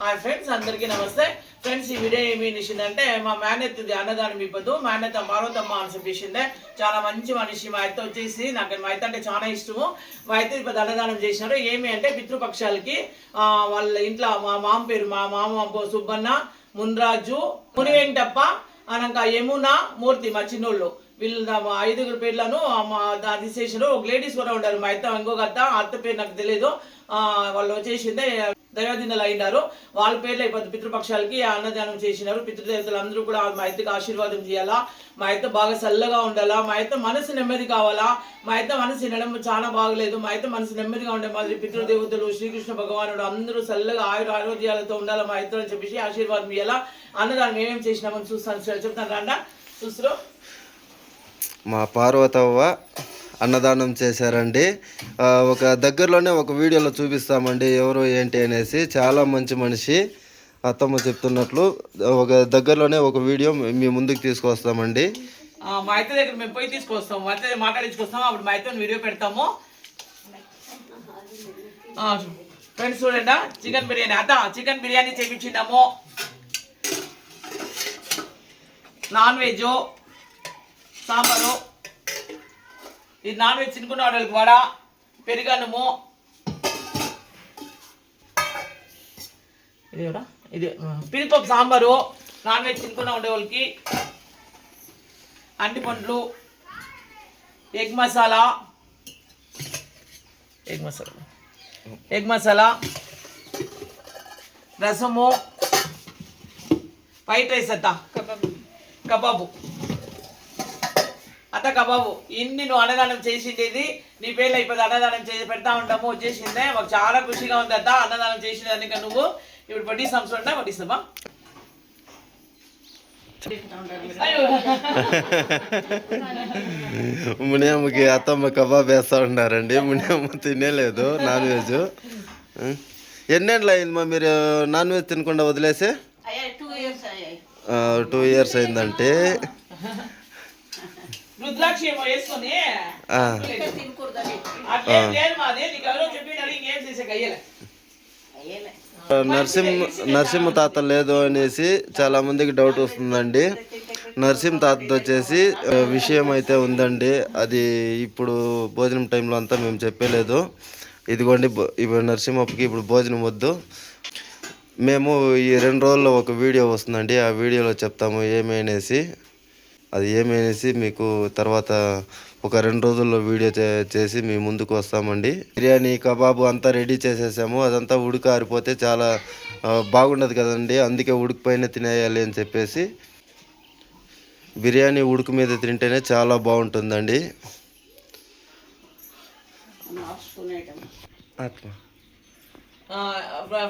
Hi friends అందరికీ నమస్తే. Friends ఈ వీడియో ఏమి నిషిందంటే మా మేనత్ అన్నదానం ఇవ్వదు. మేనత్ మారోతమ్మ అని చెప్పేసిందే. చాలా మంచి మనిషి. మా అత్త వచ్చేసి నాకు మా అయితే అంటే చాలా ఇష్టము. మా అయితే ఇప్పుడు అన్నదానం చేసినారు. ఏమి అంటే పితృపక్షాలకి వాళ్ళ ఇంట్లో మా మామ పేరు మా మామ సుబ్బన్న మున్రాజు ముని వెంకటప్ప అనక యమున మూర్తి మా చిన్నోళ్ళు. వీళ్ళు ఐదుగురు పేర్లను మా ఒక లేడీస్ కూడా ఉండారు. మా అత్త ఇంకొక అత్త అత్త పేరు నాకు తెలియదు వాళ్ళు వచ్చేసిందే. దైవదినలు అయినారు. వాళ్ళ పేర్లు అయిపోతుంది పితృపక్షాలకి అన్నదానం చేసినారు. పితృదేవతలు అందరూ కూడా మా అయితే ఆశీర్వాదం చేయాలా? మా అత్త బాగా చల్లగా ఉండాలా? మా అత్త మనసు నెమ్మది కావాలా? మా అయితే మనసు వినడం చాలా బాగలేదు. మా అయితే మనసు నెమ్మదిగా ఉండే మాదిరి పితృదేవతలు శ్రీకృష్ణ భగవానుడు అందరూ చల్లగా ఆయుర ఆరోగ్యాలతో ఉండాలా మా అయితే అని చెప్పేసి ఆశీర్వాదం ఇవ్వాలా అన్నదానం ఏమేమి చేసినామని చూస్తాను. చెప్తాను రాండా. చూస్తారు. మా పార్వతవ్వ అన్నదానం చేశారండి. ఒక దగ్గరలోనే ఒక వీడియోలో చూపిస్తామండి ఎవరు ఏంటి అనేసి. చాలా మంచి మనిషి అత్తమ్మ చెప్తున్నట్లు. ఒక దగ్గరలోనే ఒక వీడియో మీ ముందుకు తీసుకొస్తామండి. మా అయితే దగ్గర మేము పోయి తీసుకొస్తాము మా అత్త మాట్లాడించుకొస్తాము అప్పుడు మా అయితే వీడియో పెడతాము. ఫ్రెండ్స్ చూడండి చికెన్ బిర్యానీ. అదా చికెన్ బిర్యానీ చేపించినాము నాన్ వెజ్ సాంబారు. ఇది నాన్ వెజ్ తినుకున్న వాళ్ళకి వడ? పెరుగన్నము. ఇది ఎవరా? ఇది పిరిపప్పు సాంబారు. నాన్ వెజ్ తినుకున్న ఉండే వాళ్ళకి అంటి పండ్లు egg masala. Egg masala. Egg masala. రసము. వైట్ రైస్ అత్త కబాబు. అత్త కబాబు ఇన్ని నువ్వు అన్నదానం చేసిండేది నీ పేర్లు అయిపోయింది అన్నదానం చేసి పెడతా ఉంటాము వచ్చేసిందే. మాకు చాలా ఖుషిగా ఉంది అత్త అన్నదానం చేసినందుక నువ్వు ఇప్పుడు వడ్డిస్తాం వడ్డిస్తామా అయ్యో. మునియమ్మకి అత్తమ్మ కబాబ్ వేస్తూ ఉన్నారండి మునియమ్మ తినేలేదు నాన్ వెజ్. ఎన్నేళ్ళు అయిందమ్మా మీరు నాన్ వెజ్ తినకుండా వదిలేసి? టూ ఇయర్స్ అయిందంటే. రుద్రాక్ష ఏమో వేసుకొని. ఆ, అట్లేం లేదు మాది. నీకు ఎవరో చెప్పినారు ఇంకేం చేసే అయ్యలే నరసింహ నరసింహ తాత లేదు అనేసి చాలా మందికి డౌట్ వస్తుందండి. నరసింహ తాతతో వచ్చేసి విషయం అయితే ఉందండి. అది ఇప్పుడు భోజనం టైంలో అంతా మేము చెప్పలేదు. ఇదిగోండి ఇప్పుడు నరసింహప్పకి ఇప్పుడు భోజనం వద్దు. మేము ఈ రెండు రోజుల్లో ఒక వీడియో వస్తుందండి. ఆ వీడియోలో చెప్తాము ఏమి అనేసి. అది ఏమనేసి మీకు తర్వాత ఒక రెండు రోజుల్లో వీడియో చేసి మీ ముందుకు వస్తామండి. బిర్యానీ కబాబు అంతా రెడీ చేసేసాము. అదంతా ఉడకారిపోతే చాలా బాగుండదు కదండి. అందుకే ఉడికిపోయిన తినేయాలి అని చెప్పేసి బిర్యానీ ఉడుకు మీద తింటేనే చాలా బాగుంటుందండి. ఆత్మ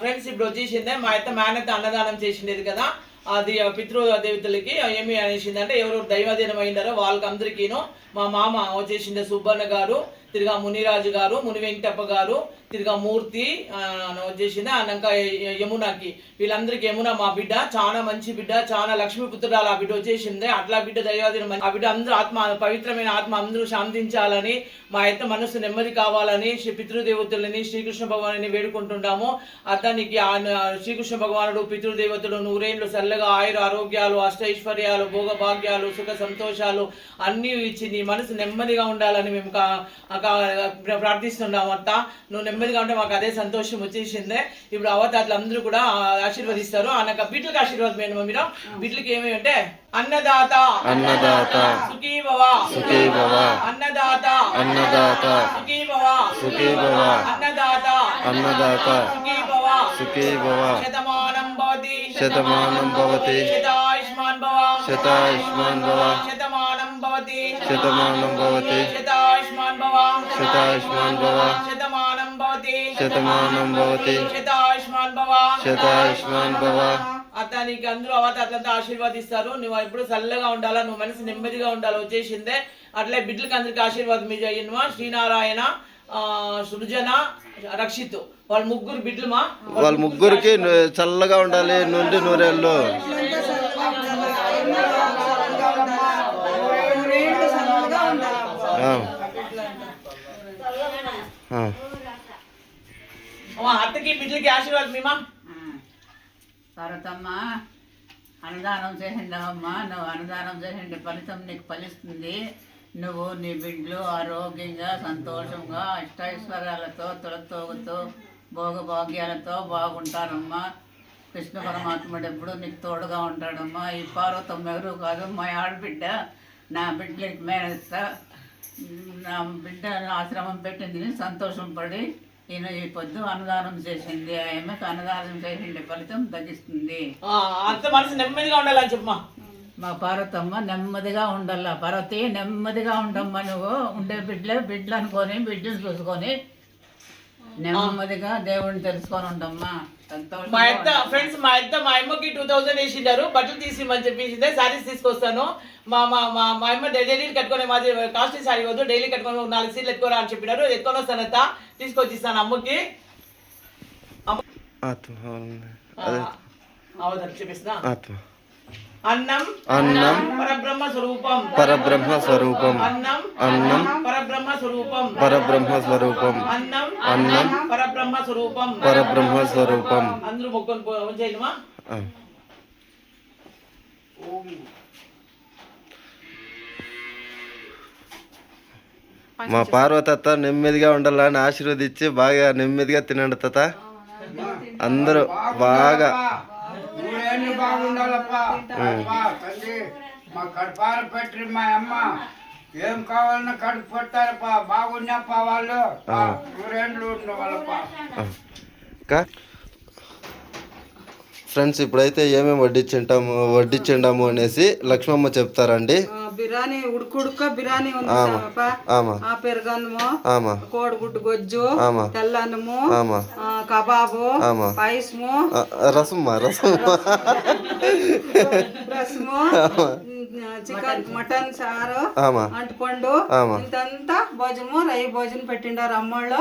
ఫ్రెండ్స్ ఇప్పుడు వచ్చేసిందే. మా అత్త మేనత్త అన్నదానం చేసిండేది కదా. అది పితృ దేవతలకి ఏమి అనేసిందంటే ఎవరు దైవాధీనం అయినారో వాళ్ళకి అందరికీను మా మామ వచ్చేసింది సుబ్బన్న గారు తిరిగా మునిరాజు గారు ముని వెంకటప్ప గారు తిరిగా మూర్తి వచ్చేసింది అన్నాక యమునకి. వీళ్ళందరికీ యమున మా బిడ్డ చాలా మంచి బిడ్డ చాలా లక్ష్మీపుత్రురాలు ఆ బిడ్డ వచ్చేసింది. అట్లా బిడ్డ దైవాదిన ఆ బిడ్డ అందరూ ఆత్మ పవిత్రమైన ఆత్మ అందరూ శాంతించాలని మా యొక్క మనసు నెమ్మది కావాలని శ్రీ పితృదేవతలని శ్రీకృష్ణ భగవాన్ని వేడుకుంటుంటాము. అతనికి ఆ శ్రీకృష్ణ భగవానుడు పితృదేవతలు నూరేళ్ళు చల్లగా ఆయుర ఆరోగ్యాలు అష్టైశ్వర్యాలు భోగ భాగ్యాలు సుఖ సంతోషాలు అన్నీ ఇచ్చి నీ మనసు నెమ్మదిగా ఉండాలని మేము కా- ప్రార్థిస్తున్నాము అత్త. నువ్వు నెమ్మదిగా ఉంటే మాకు అదే సంతోషం వచ్చేసిందే. ఇప్పుడు అవతాతలు అందరూ కూడా ఆశీర్వదిస్తారు. అన్నక బిడ్డలకు ఆశీర్వాదం ఏంటి మీరు బిడ్డలకి ఏమి అంటే అన్నదాత. అన్నదాత. సుఖీ భవ సుఖీ భవ అన్నదాత. అన్నదాత. సుఖీ భవ సుఖీ భవ అన్నదాత. అన్నదాత. సుఖీ భవ సుఖీ భవ శతమానం భవతి. శతమానం భవతి. శతాయుష్మాన్ భవ. శతాయుష్మాన్ భవ. శతమానం భవతి. శతమానం భవతి. శతాయుష్మాన్ భవ. శతాయుష్మాన్ భవ. శతమానం భవతి శతాయుష్మాన్ భవ శతాయుష్మాన్ భవ అతనికి అందరూ అవతాతలంతా ఆశీర్వాదిస్తారు. నువ్వు ఎప్పుడు చల్లగా ఉండాలా? నువ్వు మనసు నెమ్మదిగా ఉండాలి? వచ్చేసిందే. అట్లే బిడ్డలకి అందరికి ఆశీర్వాదం ఇయ్యనుమా శ్రీనారాయణ ఆ, సృజన రక్షిత్. వాళ్ళ ముగ్గురు బిడ్డలుమా? వాళ్ళ ముగ్గురికి చల్లగా ఉండాలి. నుండి నూరేళ్ళు. ఆ. అత్తకి బిడ్డలకి ఆశీర్వాదం మీమా భారతమ్మ అన్నదానం చేసిండవమ్మా నువ్వు అన్నదానం చేసిండే ఫలితం నీకు ఫలిస్తుంది. నువ్వు నీ బిడ్డలు ఆరోగ్యంగా సంతోషంగా అష్టైశ్వర్యాలతో తొలతోగుతూ భోగభాగ్యాలతో బాగుంటారమ్మా. కృష్ణ పరమాత్ముడు ఎప్పుడు నీకు తోడుగా ఉంటాడమ్మా. ఈ పార్వతమ్మ ఎవరు కాదు మా ఆడబిడ్డ నా బిడ్డలకి మేనేస్తా నా బిడ్డ ఆశ్రమం పెట్టింది సంతోషం పడి ఈయన ఈ పొద్దు అన్నదానం చేసింది ఆమెకు అన్నదానం చేసిండే ఫలితం తగ్గిస్తుంది. అంత మనసు నెమ్మదిగా ఉండాలని చెప్పమ్మా. మా పార్వతమ్మ నెమ్మదిగా ఉండాల. పార్వతి నెమ్మదిగా ఉండమ్మా నువ్వు. ఉండే బిడ్డలే బిడ్డలు అనుకొని బిడ్డలు చూసుకొని నెమ్మదిగా దేవుడిని తెలుసుకొని ఉండమ్మా. మా అత్త ఫ్రెండ్స్ మా అత్త మా అమ్మకి టూ థౌసండ్ వేసిండారు. బట్టలు తీసిమని చెప్పేసిందే. శారీస్ తీసుకొస్తాను. మా మా మా మా అమ్మ డైలీ కట్టుకొని మాది కాస్ట్లీ శారీ వద్దు. డైలీ కట్టుకొని నాలుగు సీట్లు ఎత్తుకోరా అని చెప్పినారు. ఎత్తుకొని వస్తాను అత్త. తీసుకొచ్చి ఇస్తాను అమ్మకి అవదని చూపిస్తున్నా అన్నం అన్నం పరబ్రహ్మ స్వరూపం. పరబ్రహ్మ స్వరూపం. అన్నం అన్నం పరబ్రహ్మ స్వరూపం. పరబ్రహ్మ స్వరూపం. అన్నం అన్నం పరబ్రహ్మ స్వరూపం. పరబ్రహ్మ స్వరూపం. అందరూ మొక్కలు చేయమా. మా పార్వతత్త నెమ్మదిగా ఉండాలని ఆశీర్వదించి బాగా నెమ్మదిగా తినండి తాత. అందరూ బాగా నూరేళ్ళు బాగుండాలప్పా. తండ్రి మా కడుపార పెట్టి మా అమ్మ ఏం కావాలన్నా కడుపు పెట్టారప్పా బాగున్నాప్పా వాళ్ళు. ఆ, నూరేళ్ళు ఉండవాళ్ళప్పా ఫ్రెండ్స్ ఇప్పుడైతే ఏమేమి వడ్డించింటాము వడ్డించిండాము అనేసి లక్ష్మమ్మ చెప్తారండి. బిర్యానీ ఉడుకుడుక బిర్యానీ ఉంది పెరుగన్నము ఆమా. కోడిగుడ్డు గొజ్జు ఆమా. తెల్లన్నము కబాబు ఆమా. పాయసము రసమ్మా రసమ్మా రసము. చికెన్ మటన్ ఆమా. అంటుపండు. ఇంతంతా భోజనము రై భోజనం పెట్టిండారు అమ్మోళ్ళు.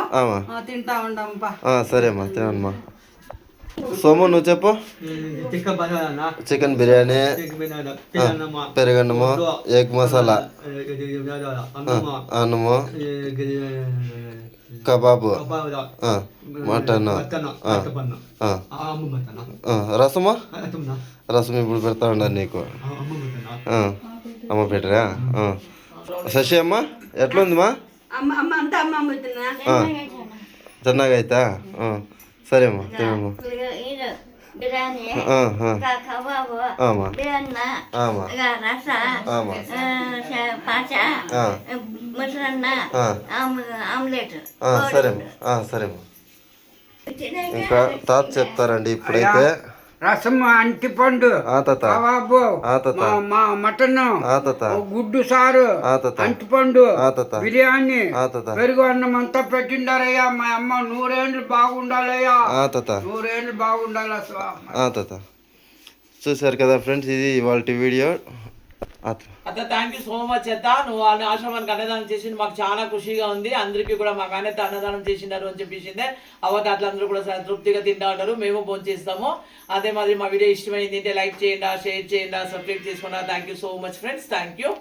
తింటా ఉండమ్మా ఆ, సరేమ్మా తినమ్మా. సోము నువ్వు చెప్పు. చికెన్ బిర్యానీ. పెరుగన్నము. ఎగ్ మసాలా. అన్నము. కబాబు. ఆ, మటన్. రసమా? రసం ఇప్పుడు పెడతా ఉండాలి నీకు. అమ్మ పెట్టరా. శశి అమ్మ ఎట్లుందిమా అమ్మ అమ్మ సరే అమ్మా ఆమా. ఆమా. ఆమా. సరేమ్మా సరేమ్మా ఇంకా తాత చెప్తారండి ఇప్పుడైతే. రసం అంటిపండు కబాబు మా మటన్ గుడ్డు సారు అంటిపండు బిర్యానీ. పెరుగు అన్నం అంతా పెట్టిండారయ్యా మా అమ్మ నూరేళ్ళు బాగుండాలయ్యా. నూరేళ్ళు బాగుండాలి తాత. చూసారు కదా ఫ్రెండ్స్ ఇది ఇవాళ వీడియో. అత్త థ్యాంక్ యూ సో మచ్ అత్త. నువ్వు ఆ ఆశ్రమానికి అన్నదానం చేసింది మాకు చాలా ఖుషిగా ఉంది. అందరికీ కూడా మాకు అనేది అన్నదానం చేసినారు అని చెప్పేసిందే. అట్లా అందరూ కూడా సంతృప్తిగా తృప్తిగా తింటా ఉంటారు. మేము ఫోన్ చేస్తాము. అదే మాదిరి మా వీడియో ఇష్టమైంది అంటే లైక్ చేయండి షేర్ చేయండి సబ్స్క్రైబ్ చేసుకున్నా. Thank you so much friends thank you